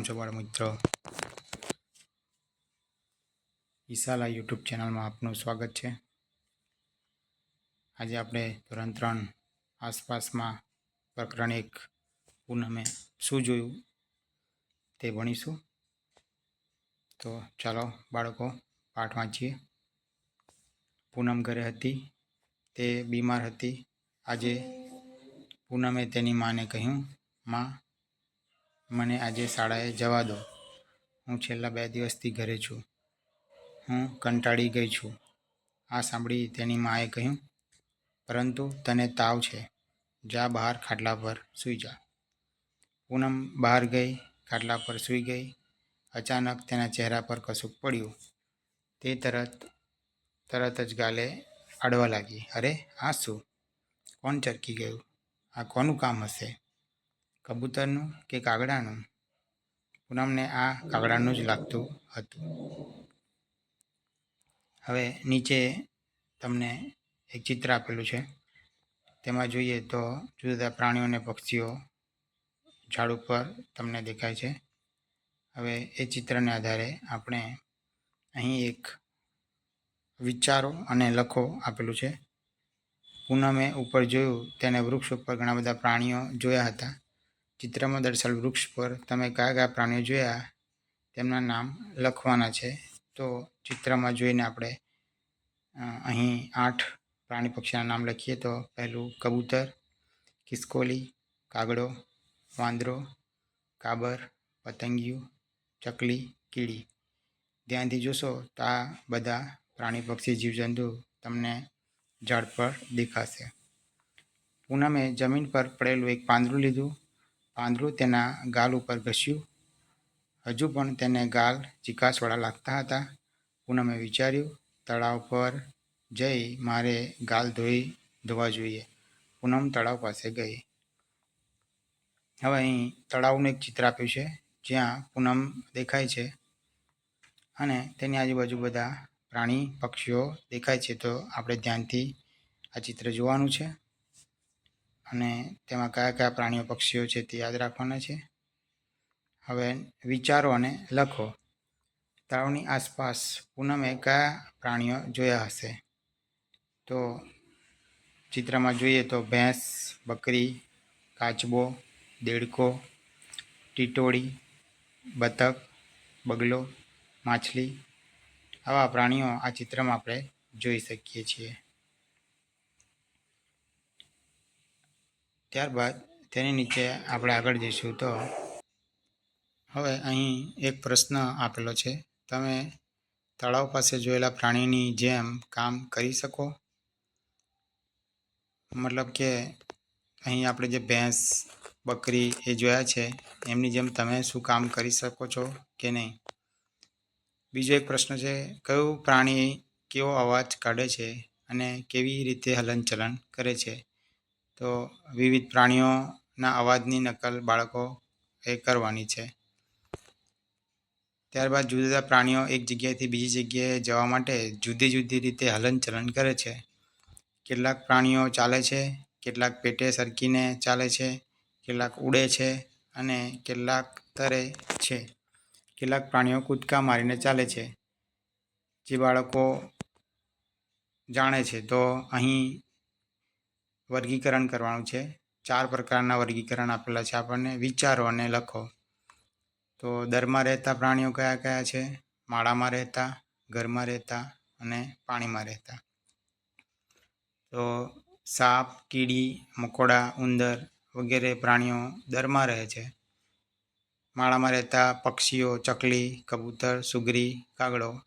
કેમ છો બાળ મિત્રો. ઈશાલા યુટ્યુબ ચેનલમાં આપનું સ્વાગત છે. આજે આપણે ધોરણ ત્રણ આસપાસમાં પ્રકરણ એક પૂનમે શું જોયું તે ભણીશું. તો ચાલો બાળકો પાઠ વાંચીએ. પૂનમ ઘરે હતી, તે બીમાર હતી. આજે પૂનમે તેની માને કહ્યું, માં મને આજે શાળાએ જવા દો. હું છેલ્લા બે દિવસથી ઘરે છું. હું કંટાળી ગઈ છું. આ સાંભળી તેની માએ કહ્યું, પરંતુ તને તાવ છે. જા બહાર ખાટલા પર સૂઈ જા. પૂનમ બહાર ગઈ, ખાટલા પર સૂઈ ગઈ. અચાનક તેના ચહેરા પર કશુંક પડ્યું. તે તરત તરત જ ગાલે અડવા લાગી. અરે, આ શું? કોણ ચરકી ગયું? આ કોનું કામ હશે? કબૂતરનું કે કાગડાનું? પૂનમને આ કાગડાનું જ લાગતું હતું. હવે નીચે તમને એક ચિત્ર આપેલું છે. તેમાં જોઈએ તો જુદા જુદા પ્રાણીઓ અને પક્ષીઓ ઝાડ ઉપર તમને દેખાય છે. હવે એ ચિત્રને આધારે આપણે અહીં એક વિચારો અને લખો આપેલું છે. પૂનમે ઉપર જોયું તેને વૃક્ષ ઉપર ઘણા બધા પ્રાણીઓ જોયા હતા. ચિત્રમાં દર્શાવેલ વૃક્ષ પર તમે કયા કયા પ્રાણીઓ જોયા, તેમના નામ લખવાના છે. તો ચિત્રમાં જોઈને આપણે અહીં આઠ પ્રાણી પક્ષીના નામ લખીએ તો પહેલું કબૂતર, ખિસકોલી, કાગડો, વાંદરો, કાબર, પતંગિયું, ચકલી, કીડી. ધ્યાનથી જોશો તો આ બધા પ્રાણી પક્ષી, જીવજંતુ તમને ઝાડ પર દેખાશે. પૂનમે જમીન પર પડેલું એક પાંદડું લીધું. પાંદડું તેના ગાલ ઉપર ઘસ્યું. હજુ પણ તેને ગાલ ચીકાસવાળા લાગતા હતા. પૂનમે વિચાર્યું, તળાવ પર જઈ મારે ગાલ ધોઈ ધોવા જોઈએ. પૂનમ તળાવ પાસે ગઈ. હવે અહીં તળાવનું એક ચિત્ર આપ્યું છે, જ્યાં પૂનમ દેખાય છે અને તેની આજુબાજુ બધા પ્રાણી, પક્ષીઓ દેખાય છે. તો આપણે ધ્યાનથી આ ચિત્ર જોવાનું છે. અને તેમાં કયા કયા પ્રાણીઓ પક્ષીઓ છે તે યાદ રાખવાના છે. હવે વિચારો અને લખો. તળાવની આસપાસ પૂનમે કયા પ્રાણીઓ જોયા હશે? તો ચિત્રમાં જોઈએ તો ભેંસ, બકરી, કાચબો, દેડકો, ટીટોળી, બતક, બગલો, માછલી આવા પ્રાણીઓ આ ચિત્રમાં આપણે જોઈ શકીએ છીએ. ત્યારબાદ તેની નીચે આપણે આગળ જઈશું તો હવે અહીં એક પ્રશ્ન આપેલો છે. તમે તળાવ પાસે જોયેલા પ્રાણીની જેમ કામ કરી શકો? મતલબ કે અહીં આપણે જે ભેંસ, બકરી એ જોયા છે, એમની જેમ તમે શું કામ કરી શકો છો કે નહીં? બીજો એક પ્રશ્ન છે, કયું પ્રાણી કેવો અવાજ કાઢે છે અને કેવી રીતે હલનચલન કરે છે? તો વિવિધ પ્રાણીઓના અવાજની નકલ બાળકો એ કરવાની છે. ત્યારબાદ જુદા જુદા પ્રાણીઓ એક જગ્યાએથી બીજી જગ્યાએ જવા માટે જુદી જુદી રીતે હલનચલન કરે છે. કેટલાક પ્રાણીઓ ચાલે છે, કેટલાક પેટે સરકીને ચાલે છે, કેટલાક ઉડે છે અને કેટલાક તરે છે. કેટલાક પ્રાણીઓ કૂદકા મારીને ચાલે છે. જે બાળકો જાણે છે, તો અહીં વર્ગીકરણ કરવાનું છે. ચાર પ્રકારના વર્ગીકરણ આપેલા છે આપણને. વિચારો અને લખો. તો દરમાં રહેતા પ્રાણીઓ કયા કયા છે? માળામાં રહેતા, ઘરમાં રહેતા અને પાણીમાં રહેતા. તો સાપ, કીડી, મકોડા, ઉંદર વગેરે પ્રાણીઓ દરમાં રહે છે. માળામાં રહેતા પક્ષીઓ, ચકલી, કબૂતર, સુગરી, કાગડો.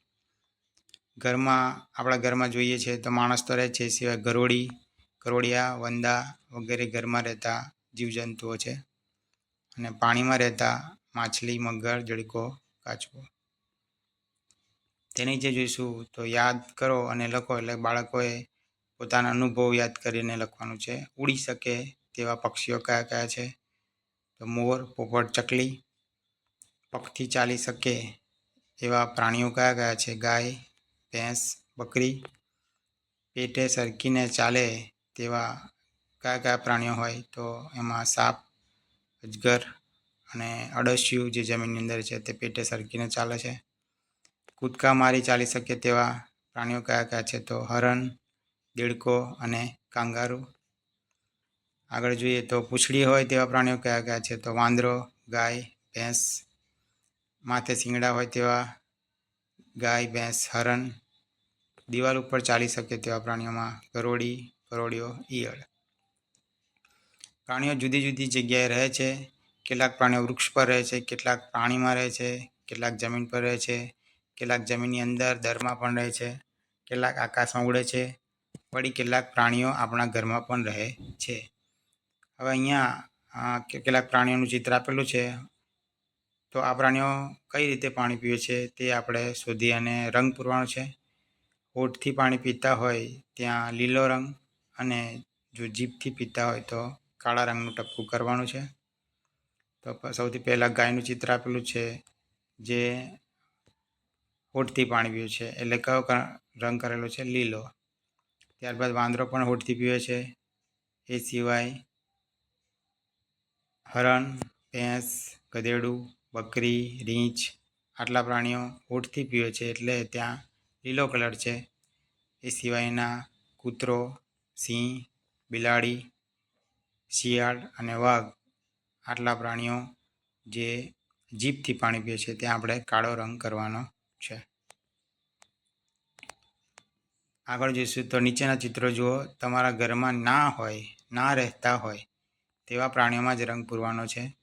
ઘરમાં, આપણા ઘરમાં જોઈએ છે તો માણસ તો રહે છે સિવાય ગરોળી ગરોળિયા વંદા વગેરે ઘરમાં રહેતા જીવજંતુઓ છે. અને પાણીમાં રહેતા માછલી, મગર જળકો કાચબો. તેની જે જોઈશું તો યાદ કરો અને લખો એટલે બાળકોએ પોતાના અનુભવ યાદ કરીને લખવાનું છે. ઉડી શકે તેવા પક્ષીઓ કયા કયા છે? તો મોર, પોપટ, ચકલી, પગથી ચાલી શકે એવા પ્રાણીઓ કયા કયા છે? ગાય, ભેંસ, બકરી, પેટે સરકીને ચાલે તેવા કયા કયા પ્રાણીઓ હોય તો એમાં સાપ, અજગર અને અડસિયું જે જમીનની અંદર છે તે પેટે સરકીને ચાલે છે. કૂદકા મારી ચાલી શકે તેવા પ્રાણીઓ કયા કયા છે તો હરણ, દેડકો અને કાંગારું. આગળ જોઈએ તો પૂંછડી હોય તેવા પ્રાણીઓ કયા કયા છે તો વાંદરો, ગાય, ભેંસ. માથે શિંગડા હોય તેવા ગાય, ભેંસ, હરણ. દિવાલ ઉપર ચાલી શકે તેવા પ્રાણીઓમાં ગરોળી ગરોળીઓ ઈયળ. પ્રાણીઓ જુદી જુદી જગ્યાએ રહે છે. કેટલાક પ્રાણીઓ વૃક્ષ પર રહે છે, કેટલાક પાણીમાં રહે છે, કેટલાક જમીન પર રહે છે, કેટલાક જમીનની અંદર દરમાં પણ રહે છે, કેટલાક આકાશમાં ઉડે છે, વળી કેટલાક પ્રાણીઓ આપણા ઘરમાં પણ રહે છે. હવે અહીંયા કેટલાક પ્રાણીઓનું ચિત્ર આપેલું છે. તો આ પ્રાણીઓ કઈ રીતે પાણી પીવે છે તે આપણે શોધી અને રંગ પૂરવાનો છે. હોઠથી પાણી પીતા હોય ત્યાં લીલો રંગ અને જો જીભથી પીતા હોય તો કાળા રંગનું ટપકું કરવાનું છે. તો સૌથી પહેલાં ગાયનું ચિત્ર આપેલું છે જે હોઠથી પાણી પીવે છે. એટલે કયો રંગ કરેલો છે? લીલો. ત્યારબાદ વાંદરો પણ હોઠથી પીવે છે. એ સિવાય હરણ, ભેંસ, ગધેડું, બકરી, રીંછ આટલા પ્રાણીઓ હોઠથી પીવે છે. એટલે ત્યાં લીલો કલર છે. એ સિવાયના કૂતરો સિંહ, બિલાડી, શિયાળ અને વાઘ આટલા પ્રાણીઓ જે જીભથી પાણી પીએ છે, ત્યાં આપણે કાળો રંગ કરવાનો છે. આગળ જોઈશું તો નીચેના ચિત્રો જુઓ. તમારા ઘરમાં ના હોય, ના રહેતા હોય તેવા પ્રાણીઓમાં જ રંગ પૂરવાનો છે.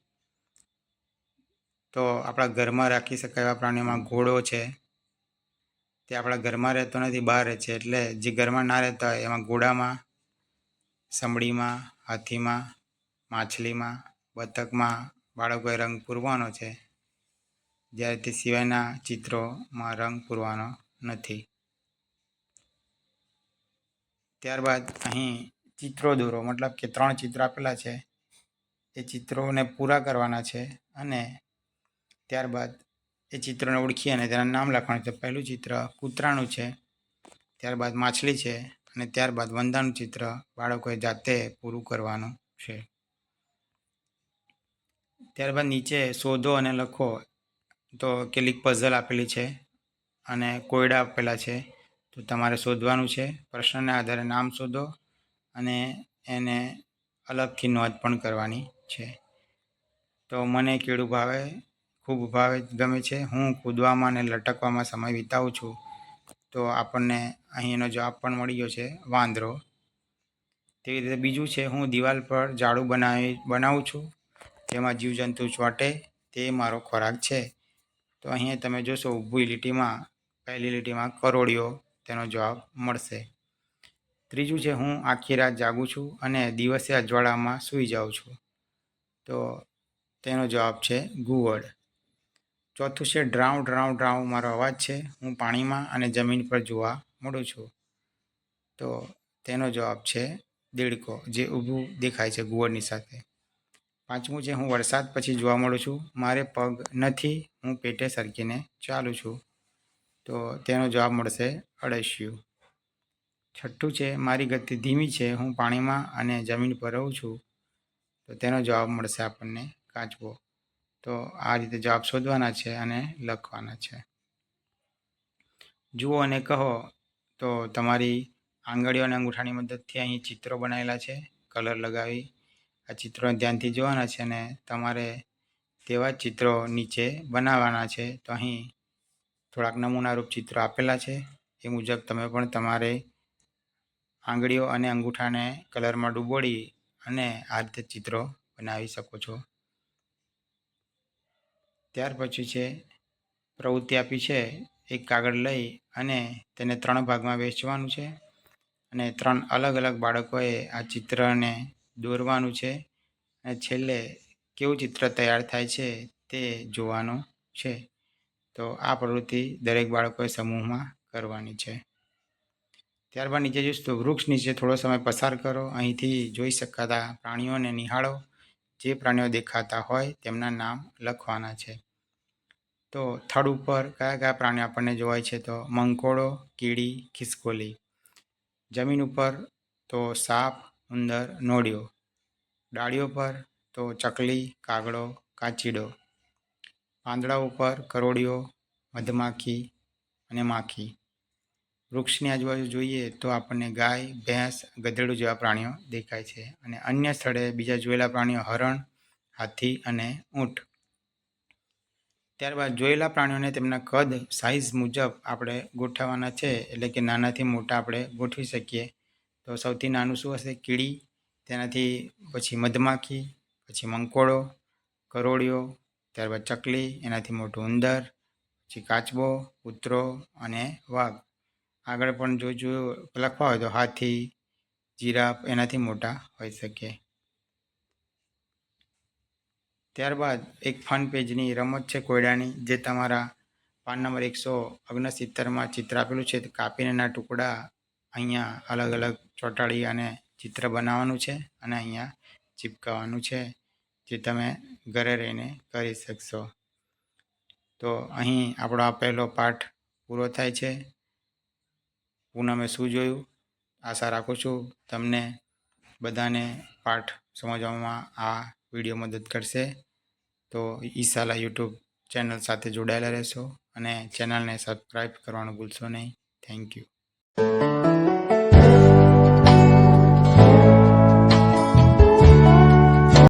તો આપણા ઘરમાં રાખી શકાય એવા પ્રાણીઓમાં ઘોડો છે તે આપણા ઘરમાં રહેતો નથી, બહાર રહે છે. એટલે જે ઘરમાં ના રહેતા હોય, એમાં ઘોડામાં સમડીમાં હાથીમાં, માછલીમાં, બતકમાં બાળકોએ રંગ પૂરવાનો છે. જ્યારે તે સિવાયના ચિત્રોમાં રંગ પૂરવાનો નથી. ત્યારબાદ અહીં ચિત્રો દોરો. મતલબ કે ત્રણ ચિત્ર આપેલા છે. એ ચિત્રોને પૂરા કરવાના છે અને ત્યારબાદ એ ચિત્રને ઓળખી અને તેના નામ લખવાનું છે. પહેલું ચિત્ર કૂતરાનું છે, ત્યારબાદ માછલી છે અને ત્યારબાદ વંદાનું ચિત્ર બાળકોએ જાતે પૂરું કરવાનું છે. ત્યારબાદ નીચે શોધો અને લખો તો કેટલીક પઝલ આપેલી છે અને કોયડા આપેલા છે. તો તમારે શોધવાનું છે. પ્રશ્નના આધારે નામ શોધો અને એને અલગથી નોંધ પણ કરવાની છે. તો મને કેળું ભાવે ખૂબ ભાવે, ગમે છે. હું કૂદવામાં અને લટકવામાં સમય વિતાવું છું. તો આપણને અહીં એનો જવાબ પણ મળી ગયો છે, વાંદરો. તેવી રીતે બીજું છે, હું દિવાલ પર ઝાડુ બનાવી, બનાવું છું. તેમાં જીવજંતુ ચોંટે, તે મારો ખોરાક છે. તો અહીંયા તમે જોશો, ઊભી લીટીમાં, પહેલી લીટીમાં કરોડિયો તેનો જવાબ મળશે. ત્રીજું છે, હું આખી રાત જાગું છું અને દિવસે અજવાળામાં સૂઈ જાઉં છું. તો તેનો જવાબ છે ગુવડ ચોથું છે, ડ્રાઉ ડ્રાઉ ડ્રાઉ મારો અવાજ છે. હું પાણીમાં અને જમીન પર જોવા મળું છું. તો તેનો જવાબ છે દેડકો, જે ઊભું દેખાય છે ગુવડની સાથે. પાંચમું છે, હું વરસાદ પછી જોવા મળું છું. મારે પગ નથી, હું પેટે સરકીને ચાલું છું. તો તેનો જવાબ મળશે અળસિયું. છઠ્ઠું છે, મારી ગતિ ધીમી છે. હું પાણીમાં અને જમીન પર રહું છું. તો તેનો જવાબ મળશે આપણને કાચબો. તો આ રીતે જવાબ શોધવાના છે અને લખવાના છે. જુઓ અને કહો, તો તમારી આંગળીઓ અને અંગૂઠાની મદદથી અહીં ચિત્રો બનાવેલા છે, કલર લગાવી, આ ચિત્રોને ધ્યાનથી જોવાના છે અને તમારે તેવા ચિત્રો નીચે બનાવવાના છે. તો અહીં થોડાક નમૂનારૂપ ચિત્રો આપેલા છે. એ મુજબ તમે પણ તમારે આંગળીઓ અને અંગૂઠાને કલરમાં ડૂબોળી અને આ રીતે ચિત્રો બનાવી શકો છો. ત્યાર પછી છે, પ્રવૃત્તિ આપી છે, એક કાગળ લઈ અને તેને ત્રણ ભાગમાં વહેંચવાનું છે અને ત્રણ અલગ અલગ બાળકોએ આ ચિત્રને દોરવાનું છે અને છેલ્લે કેવું ચિત્ર તૈયાર થાય છે તે જોવાનું છે. તો આ પ્રવૃત્તિ દરેક બાળકોએ સમૂહમાં કરવાની છે. ત્યારબાદ નીચે જોઈશ તો વૃક્ષ નીચે થોડો સમય પસાર કરો, અહીંથી જોઈ શકાતા પ્રાણીઓને નિહાળો જે પ્રાણીઓ દેખાતા હોય તેમના નામ લખવાના છે. તો થડ ઉપર કયા કયા પ્રાણીઓ આપણને જોવાય છે? તો મંકોડો, કીડી, ખિસકોલી. જમીન ઉપર તો સાપ, ઉંદર, નોળિયો. ડાળીઓ પર તો ચકલી, કાગડો, કાચીડો. પાંદડા ઉપર કરોળીઓ મધમાખી અને માખી. વૃક્ષની આજુબાજુ જોઈએ તો આપણને ગાય, ભેંસ, ગધેડું જેવા પ્રાણીઓ દેખાય છે અને અન્ય સ્થળે બીજા જોયેલા પ્રાણીઓ હરણ, હાથી અને ઊંટ. ત્યારબાદ જોયેલા પ્રાણીઓને તેમના કદ સાઇઝ મુજબ આપણે ગોઠવવાના છે એટલે કે નાનાથી મોટા આપણે ગોઠવી શકીએ. તો સૌથી નાનું શું હશે? કીડી, તેનાથી પછી મધમાખી, પછી મંકોડો કરોળિયો ત્યારબાદ ચકલી, એનાથી મોટું ઉંદર, પછી કાચબો, કૂતરો અને વાઘ. આગળ પણ જો જો લખવા હોય તો હાથી, જીરાફ એનાથી મોટા હોઈ શકે. ત્યારબાદ એક ફન પેજની રમત છે કોયડાની, જે તમારા પાન નંબર એકસો ઓગણસિત્તેરમાં ચિત્ર આપેલું છે. કાપીનેના ટુકડા અહીંયા અલગ અલગ ચોંટાડી અને ચિત્ર બનાવવાનું છે અને અહીંયા ચીપકાવવાનું છે, જે તમે ઘરે રહીને કરી શકશો. તો અહીં આપણો આ પહેલો પાઠ પૂરો થાય છે. પૂનમે શું જોયું? આશા રાખું છું તમને બધાને પાઠ સમજવામાં આ વીડિયો મદદ કરશે. તો ઈશાલા યુટ્યુબ ચેનલ સાથે જોડાયેલા રહેશો અને ચેનલને સબસ્ક્રાઈબ કરવાનું ભૂલશો નહીં. Thank you.